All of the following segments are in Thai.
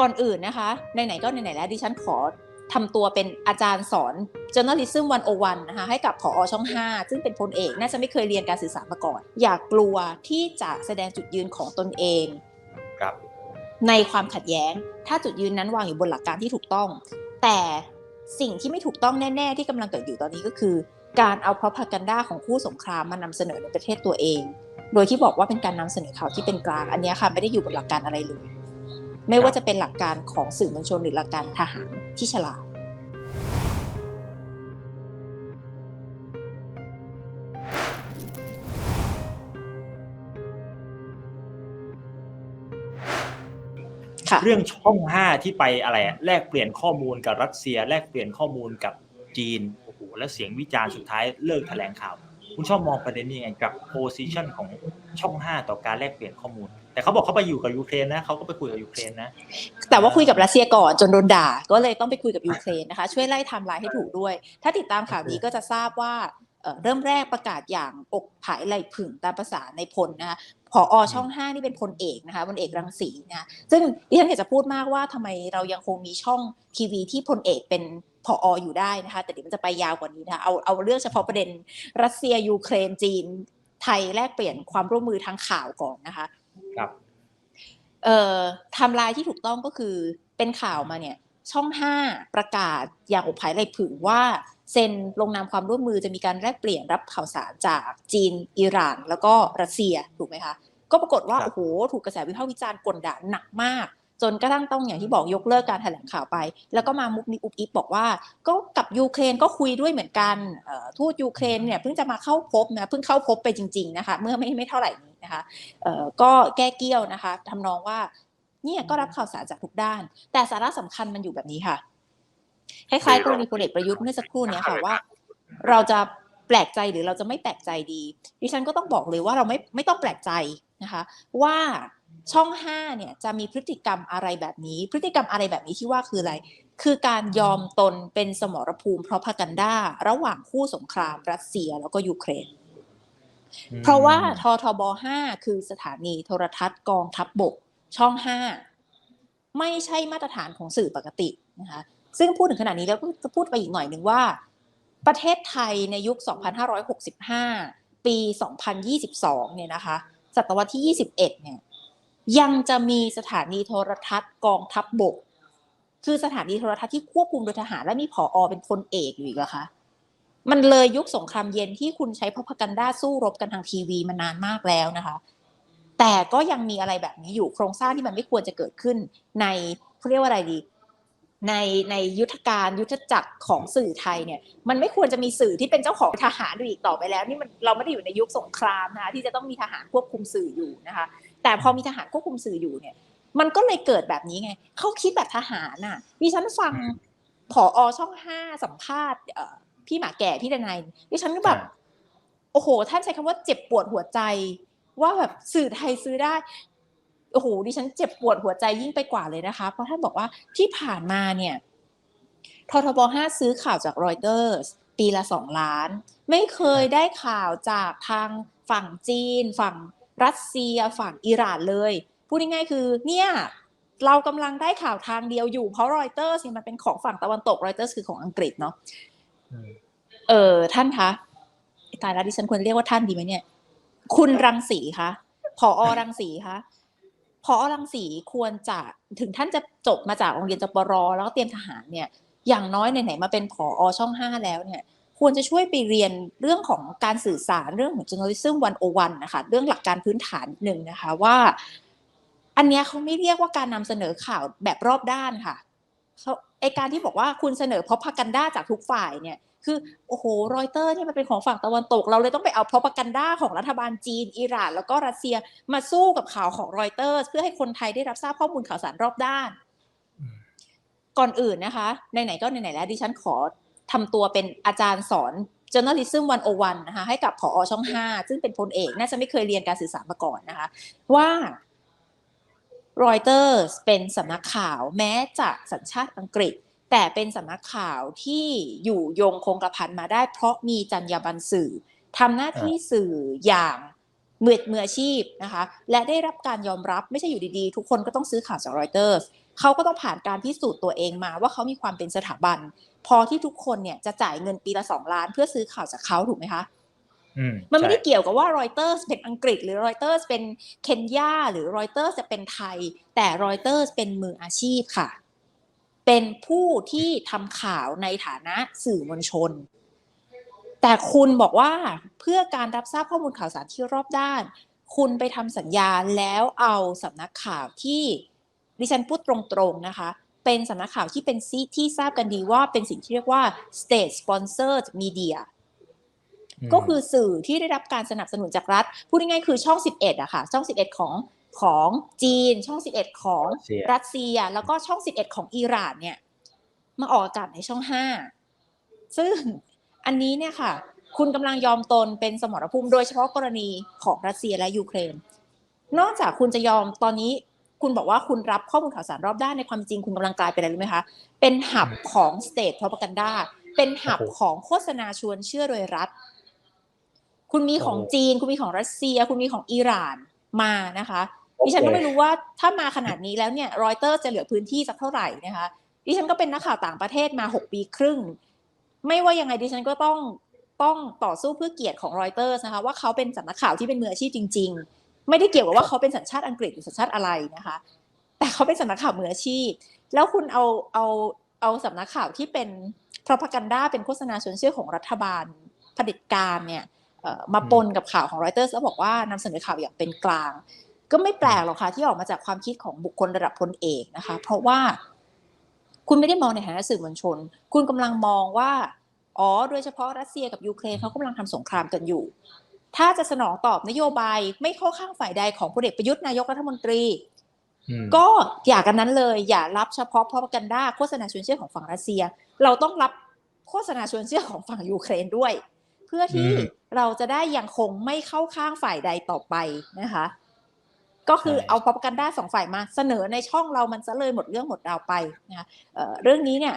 ก่อนอื่นนะคะไหนๆก็ไหนๆแล้วดิฉันขอทำตัวเป็นอาจารย์สอน journalism 101 นะคะให้กับผอช่อง 5 ซึ่งเป็นพลเอก น่าจะไม่เคยเรียนการสื่อสารมาก่อน อย่ากลัวที่จะแสดงจุดยืนของตนเองครับในความขัดแย้ง ถ้าจุดยืนนั้นวางอยู่บนหลักการที่ถูกต้อง แต่สิ่งที่ไม่ถูกต้องแน่ ๆ ที่กำลังเกิดอยู่ตอนนี้ก็คือ การเอาพ r o p a g a n d a ของคู่สงครามมานำเสนอในประเทศตัวเอง โดยที่บอกว่าเป็นการนำเสนอข่าวที่เป็นกลาง อันเนี้ยค่ะไม่ได้อยู่บนหลักการอะไรเลย ไม่ว่าจะเป็นหลักการของสื่อมวลชนหรือหลักการทหารที่ฉลาดค่ะเรื่องช่องห้าที่ไปอะไรอะแลกเปลี่ยนข้อมูลกับรัสเซีย แลกเปลี่ยนข้อมูลกับจีนโอ้โหแล้วเสียงวิจารณ์สุดท้ายเลิกแถลงข่าว คุณชอบมองประเด็นนี้ยังไงกับโพซิชันของช่องห้าต่อการแลกเปลี่ยนข้อมูล แต่เขาบอกเขาไปอยู่กับยูเครนนะเขาก็ไปคุยกับยูเครนนะ แต่ว่าคุยกับรัสเซียก่อนจนโดนด่า ก็เลยต้องไปคุยกับยูเครนนะคะ ช่วยไล่ไทม์ไลน์ให้ถูกด้วย ถ้าติดตามข่าวนี้ก็จะทราบว่าเริ่มแรกประกาศอย่างอกผายไหลผึ่งตามภาษาในพลนะคะผอช่อง5นี่เป็นพลเอกนะคะพลเอกรังสีนะะซึ่งดิฉันอยากจะพูดมากว่าทำไมเรายังคงมีช่องทีวีที่พลเอกเป็นผออยู่ได้นะคะ แต่เดี๋ยวมันจะไปยาวกว่านี้นะคะเอาเอาเรื่องเฉพาะประเด็นรัสเซียยูเครนจีน ไทยแลกเปลี่ยนความร่วมมือทางข่าวก่อนนะคะ ครับเอ่อไทม์ไลน์ที่ถูกต้องก็คือเป็นข่าวมาเนี่ย ช่อง5ประกาศอย่างอกภายไหลผึ่งว่าเซ็นลงนามความร่วมมือจะมีการแลกเปลี่ยนรับข่าวสารจากจีน อิหร่าน แล้วก็รัสเซียถูกไหมคะ ก็ปรากฏว่าครับโอ้โหถูกกระแสวิพากษ์วิจารณ์กดดันหนักมาก จนกระทั่งต้องอย่างที่บอกยกเลิกการแถลงข่าวไป แล้วก็มามุกนิกอุบอิบบอกว่า ก็กับยูเครนก็คุยด้วยเหมือนกันเอ่อทูตยูเครนเนี่ยเพิ่งจะมาเข้าพบนะเพิ่งเข้าพบไปจริง ๆนะคะ เมื่อไม่ไม่เท่าไหร่นี้นะคะเอ่อก็แก้เกี้ยวนะคะทำนองว่าเนี่ยก็รับข่าวสารจากทุกด้าน แต่สาระสำคัญมันอยู่แบบนี้ค่ะคล้ายๆกรณีพลเอกประยุทธ์เมื่อสักครู่เนี้ยค่ะว่า เราจะแปลกใจหรือเราจะไม่แปลกใจดี ดิฉันก็ต้องบอกเลยว่าเราไม่ไม่ต้องแปลกใจนะคะ ว่า ช่องห้าเนี่ยจะมีพฤติกรรมอะไรแบบนี้ พฤติกรรมอะไรแบบนี้ที่ว่าคืออะไร คือการยอมตนเป็นสมรภูมิเพราะพกันดาระหว่างคู่สงครามรัสเซียแล้วก็ยูเครน เพราะว่าททบ5คือสถานีโทรทัศน์กองทัพบบก ช่อง5ไม่ใช่มาตรฐานของสื่อปกตินะคะซึ่งพูดถึงขนาดนี้แล้วก็จะพูดไปอีกหน่อยหนึ่งว่า ประเทศไทยในยุค 2565 ปี 2022 เนี่ยนะคะศตวรรษที่ 21 เนี่ย ยังจะมีสถานีโทรทัศน์กองทัพบบก คือสถานีโทรทัศน์ที่ควบคุมโดยทหารและมีผออเป็นพลเอกอยู่อีกเหรอคะมันเลยยุคสงครามเย็นที่คุณใช้พ r o p a g a n d a สู้รบกันทางทีวีมานานมากแล้วนะคะ แต่ก็ยังมีอะไรแบบนี้อยู่โครงสร้างที่มันไม่ควรจะเกิดขึ้นในเขาเรียกว่าอะไรดีในในยุทธการยุทธจักรของสื่อไทยเนี่ย มันไม่ควรจะมีสื่อที่เป็นเจ้าของทหารอีกต่อไปแล้ว นี่มันเราไม่ได้อยู่ในยุคสงครามนะคะที่จะต้องมีทหารควบคุมสื่ออยู่นะคะ แต่พอมีทหารควบคุมสื่ออยู่เนี่ย มันก็เลยเกิดแบบนี้ไงเขาคิดแบบทหารน่ะดิฉันฟังผอช่องห้าสัมภาษณ์เอ่อพี่หมาแก่พี่ดนายดิฉันก็แบบอ่าโอ้โห ท่านใช้คำว่าเจ็บปวดหัวใจ ว่าแบบสื่อไทยซื้อได้โอ้โหดิฉันเจ็บปวดหัวใจยิ่งไปกว่าเลยนะคะ เพราะท่านบอกว่าที่ผ่านมาเนี่ยททบห้าซื้อข่าวจากรอยเตอร์สปีละสองล้าน ไม่เคยได้ข่าวจากทางฝั่งจีน ฝั่ง รัสเซียฝั่งอิหร่านเลย พูดง่ายๆคือเนี่ยเรากำลังได้ข่าวทางเดียวอยู่เพราะรอยเตอร์สเนี่ยมันเป็นของฝั่งตะวันตกรอยเตอร์สคือของอังกฤษเนาะอืมเออท่านคะตายแล้วดิฉันควรเรียกว่าท่านดีไหมเนี่ย คุณรังสีคะผอรังสีคะผอรังสีควรจะถึงท่านจะจบมาจากโรงเรียนจปรแล้วก็เตรียมทหารเนี่ย อย่างน้อยไหนๆมาเป็นผอช่องห้าแล้วเนี่ย ควรจะช่วยไปเรียนเรื่องของการสื่อสารเรื่องของ journalism 101นะคะเรื่องหลักการพื้นฐานหนึ่งนะคะว่า อันเนี้ยเขาไม่เรียกว่าการนำเสนอข่าวแบบรอบด้านค่ะเขาไอการที่บอกว่าคุณเสนอพ r o p a g a n d a จากทุกฝ่ายเนี่ยคือโอ้โหรอยเตอร์เนี่ยมันเป็นของฝั่งตะวันตก เราเลยต้องไปเอาพ r o p a g a n d a ของรัฐบาลจีน อิหร่าน แล้วก็รัสเซียมาสู้กับข่าวของรอยเตอร์เพื่อให้คนไทยได้รับทราบข้อมูลข่าวสารรอบด้านอืมก่อนอื่นนะคะไหนๆก็ไหนๆแล้วดิฉันขอ ทำตัวเป็นอาจารย์สอน journalism 101นะคะให้กับผอช่อง 5 ซึ่งเป็นพลเอก น่าจะไม่เคยเรียนการสื่อสารมาก่อนนะคะ ว่ารอยเตอร์เป็นสำนักข่าวแม้จะสัญชาติอังกฤษ แต่เป็นสำนักข่าวที่อยู่ยงคงกระพันมาได้ เพราะมีจรรยาบรรณสื่อทำหน้าที่สื่ออย่างมือมืออาชีพนะคะ และได้รับการยอมรับไม่ใช่อยู่ดีๆ ทุกคนก็ต้องซื้อข่าวจากรอยเตอร์ เขาก็ต้องผ่านการพิสูจน์ตัวเองมาว่าเขามีความเป็นสถาบัน พอที่ทุกคนเนี่ยจะจ่ายเงินปีละสองล้าน เพื่อซื้อข่าวจากเขาถูกไหมคะอืมมันไม่ได้ใช่เกี่ยวกับว่ารอยเตอร์สเป็นอังกฤษ หรือรอยเตอร์สเป็นเคนยาหรือรอยเตอร์สจะเป็นไทย แต่รอยเตอร์สเป็นมืออาชีพค่ะ เป็นผู้ที่ทำข่าวในฐานะสื่อมวลชน แต่คุณบอกว่าเพื่อการรับทราบข้อมูลข่าวสารที่รอบด้าน คุณไปทำสัญญาแล้วเอาสำนักข่าวที่ ดิฉันพูดตรงๆนะคะ เป็นสำนักข่าวที่เป็นซีที่ทราบกันดีว่าเป็นสิ่งที่เรียกว่า state sponsored media มก็คือสื่อที่ได้รับการสนับสนุนจากรัฐ พูดง่ายๆคือช่อง 11อะค่ะ ช่อง 11 ของของจีน ช่อง 11 ของรัสเซียรัสเซีย แล้วก็ช่อง 11 ของอิหร่านเนี่ย มาออกอากาศในช่อง 5 ซึ่งอันนี้เนี่ยค่ะ คุณกำลังยอมตนเป็นสมรภูมิโดยเฉพาะกรณีของรัสเซียและยูเครน นอกจากคุณจะยอมตอนนี้ คุณบอกว่าคุณรับข้อมูลข่าวสารรอบด้านในความจริงคุณกำลังกลายเป็นอะไรรู้ไหมคะเป็นหับของ state propaganda เป็นหับโอ้โหของโฆษณาชวนเชื่อโดยรัฐ คุณมีของโอ้โหจีน คุณมีของรัสเซีย คุณมีของอิหร่านมานะคะโอเคดิฉันก็ไม่รู้ว่าถ้ามาขนาดนี้แล้วเนี่ยรอยเตอร์จะเหลือพื้นที่สักเท่าไหร่นะคะดิฉันก็เป็นนักข่าวต่างประเทศมาหกปีครึ่ง ไม่ว่ายังไงดิฉันก็ต้องต้องต่อสู้เพื่อเกียรติของรอยเตอร์นะคะว่าเขาเป็นสำนักข่าวที่เป็นมืออาชีพจริง ๆ ไม่ได้เกี่ยวกับว่าเขาเป็นสัญชาติอังกฤษหรือสัญชาติอะไรนะคะ แต่เขาเป็นสำนักข่าวมืออาชีพ แล้วคุณเอาเอาเอาสำนักข่าวที่เป็น propaganda เป็นโฆษณาชวนเชื่อของรัฐบาลเผด็จการเนี่ยเอ่อมาปนกับข่าวของรอยเตอร์แล้วบอกว่านำเสนอข่าวอย่างเป็นกลาง ก็ไม่แปลกหรอกค่ะที่ออกมาจากความคิดของบุคคลระดับพลเอกนะคะ เพราะว่าคุณไม่ได้มองในฐานะสื่อมวลชน คุณกำลังมองว่า อ๋อ โดยเฉพาะรัสเซียกับยูเครนเขากำลังทำสงครามกันอยู่ ถ้าจะสนองตอบนโยบายไม่เข้าข้างฝ่ายใดของพลเอกประยุทธ์นายกรัฐมนตรีอืมก็อย่ากันนั้นเลย อย่ารับเฉพาะพอกันด้าโฆษณาชวนเชื่อของฝั่งรัสเซีย เราต้องรับโฆษณาชวนเชื่อของฝั่งยูเครนด้วย เพื่อที่อืมเราจะได้ยังคงไม่เข้าข้างฝ่ายใดต่อไปนะคะ ก็คือใช่เอาพอกันด้าสองฝ่ายมาเสนอในช่องเรามันซะเลยหมดเรื่องหมดราวไปนะคะเอ่อเรื่องนี้เนี่ย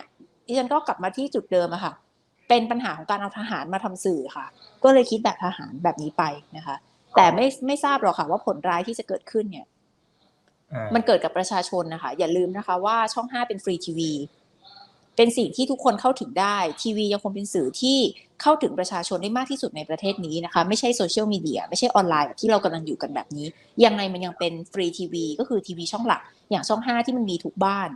ดิฉันก็กลับมาที่จุดเดิมอะค่ะ เป็นปัญหาของการเอาทหารมาทำสื่อค่ะ ก็เลยคิดแบบทหารแบบนี้ไปนะคะ แต่ไม่ไม่ทราบหรอกค่ะว่าผลร้ายที่จะเกิดขึ้นเนี่ยอ่ามันเกิดกับประชาชนนะคะ อย่าลืมนะคะว่าช่อง5เป็นฟรีทีวีเป็นสิ่งที่ทุกคนเข้าถึงได้ ทีวียังคงเป็นสื่อที่เข้าถึงประชาชนได้มากที่สุดในประเทศนี้นะคะ ไม่ใช่โซเชียลมีเดียไม่ใช่ออนไลน์แบบที่เรากำลังอยู่กันแบบนี้ ยังไงมันยังเป็นฟรีทีวีก็คือทีวีช่องหลัก อย่างช่อง 5 ที่มันมีทุกบ้าน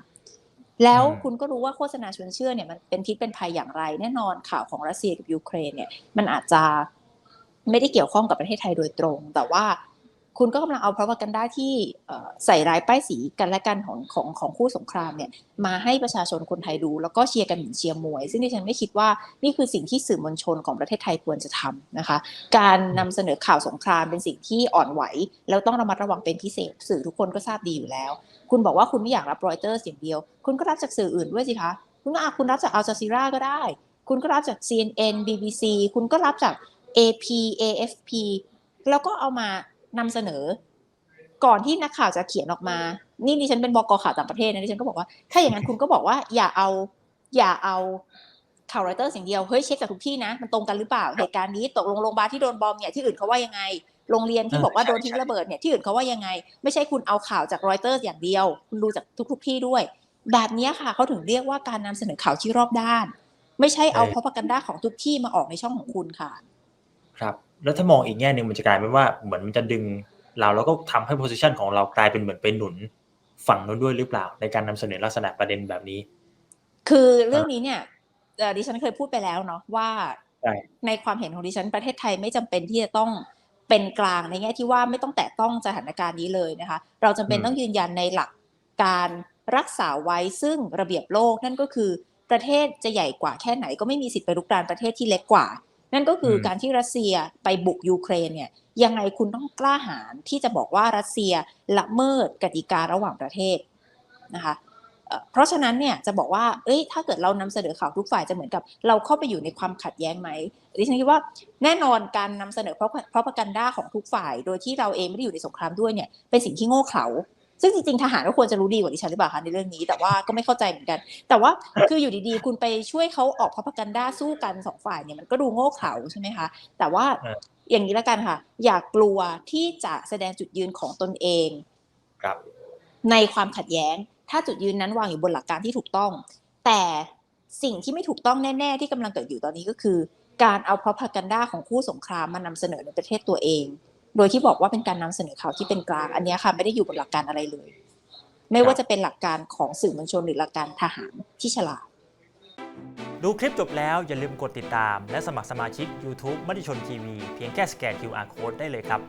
แล้วอืมคุณก็รู้ว่าโฆษณาชวนเชื่อเนี่ยมันเป็นพิษเป็นภัยอย่างไร แน่นอนข่าวของรัสเซียกับยูเครนเนี่ยมันอาจจะไม่ได้เกี่ยวข้องกับประเทศไทยโดยตรง แต่ว่า คุณก็กำลังเอาพ r o p a g a n d a ที่ใส่ร้ายป้ายสีกันและกันของของของคู่สงครามเนี่ยมาให้ประชาชนคนไทยดู แล้วก็เชียร์กันเหมือนเชียร์มวย ซึ่งดิฉันไม่คิดว่านี่คือสิ่งที่สื่อมวลชนของประเทศไทยควรจะทำนะคะ การนำเสนอข่าวสงครามเป็นสิ่งที่อ่อนไหว แล้วต้องระมัดระวังเป็นพิเศษ สื่อทุกคนก็ทราบดีอยู่แล้ว คุณบอกว่าคุณไม่อยากรับรอยเตอร์อย่างเดียว คุณก็รับจากสื่ออื่นด้วยสิคะคุณก็อะคุณรับจากอัลจ z ซีราก็ได้ คุณก็รับจาก CNN BBC คุณก็รับจาก AP AFP แล้วก็เอามา นำเสนอ ก่อนที่นักข่าวจะเขียนออกมา นี่ดิฉันเป็นบกข่าวต่างประเทศนะดิฉันก็บอกว่าถ้าอย่างนั้นคุณก็บอกว่าอย่าเอา อย่าเอาข่าวรอยเตอร์อย่างเดียวเฮ้ยเช็คจากทุกที่นะ มันตรงกันหรือเปล่าเหตุการณ์นี้ตกลงโรงพยาบาลที่โดนบอมเนี่ยที่อื่นเขาว่ายังไงโรงเรียนที่บอกว่าโดนทิ้งระเบิดเนี่ยที่อื่นเขาว่ายังไง ไม่ใช่คุณเอาข่าวจากรอยเตอร์อย่างเดียว คุณดูจากทุกๆที่ด้วย แบบเนี้ยค่ะเขาถึงเรียกว่าการนำเสนอข่าวที่รอบด้าน ไม่ใช่เอาเออพ r o p a g a n d a ของทุกที่มาออกในช่องของคุณค่ะ ครับ แล้วถ้ามองอีกแง่หนึ่งมันจะกลายเป็นว่าเหมือนมันจะดึงเราแล้วก็ทำให้โพสิชันของเรากลายเป็นเหมือนเป็นหนุนฝั่งนู้นด้วยหรือเปล่า ในการนำเสนอลักษณะประเด็นแบบนี้ คือเรื่องนี้เนี่ยดิฉันเคยพูดไปแล้วเนาะว่าในความเห็นของดิฉันประเทศไทยไม่จำเป็นที่จะต้องเป็นกลางในแง่ที่ว่าไม่ต้องแตะต้องสถานการณ์นี้เลยนะคะ เราจำเป็นต้องยืนยันในหลักการรักษาไว้ซึ่งระเบียบโลกนั่นก็คือประเทศจะใหญ่กว่าแค่ไหนก็ไม่มีสิทธิ์ไปรุกรานประเทศที่เล็กกว่า นั่นก็คืออมการที่รัสเซียไปบุกยูเครนเนี่ยยังไงคุณต้องกล้าหาญที่จะบอกว่ารัสเซียละเมิดกติการะหว่างประเทศนะคะเอ่อเพราะฉะนั้นเนี่ยจะบอกว่า เอ้ย ถ้าเกิดเรานำเสนอข่าวทุกฝ่ายจะเหมือนกับ เราเข้าไปอยู่ในความขัดแย้งไหมดิฉันคิดว่าแน่นอนการนำเสนอเพราะเพราะประกันด้าของทุกฝ่าย โดยที่เราเองไม่ได้อยู่ในสงครามด้วยเนี่ยเป็นสิ่งที่โง่เขลา ซึ่งจริงๆทหารก็ควรจะรู้ดีกว่าดิฉันหรือเปล่าคะในเรื่องนี้ แต่ว่าก็ไม่เข้าใจเหมือนกัน แต่ว่าคืออยู่ดีๆ คุณไปช่วยเขาออกเพราะประกันด้าสู้กันสองฝ่ายเนี่ยมันก็ดูโง่เขลาใช่ไหมคะแต่ว่าเอออย่างนี้ละกันค่ะ อย่ากกลัวที่จะแสดงจุดยืนของตนเองครับในความขัดแย้ง ถ้าจุดยืนนั้นวางอยู่บนหลักการที่ถูกต้อง แต่สิ่งที่ไม่ถูกต้องแน่ ๆ ที่กำลังเกิดอยู่ตอนนี้ก็คือ การเอาพ r o p a g a n d a ของคู่สงครามมานำเสนอในประเทศตัวเอง โดยที่บอกว่าเป็นการนำเสนอข่าวที่เป็นกลางอันนี้ค่ะ ไม่ได้อยู่บนหลักการอะไรเลย ไม่ว่าจะเป็นหลักการของสื่อมวลชนหรือหลักการทหารที่ฉลาด ดูคลิปจบแล้วอย่าลืมกดติดตาม และสมัครสมาชิก YouTube มติชนทีวีเพียงแค่สแกน QR Code ได้เลยครับ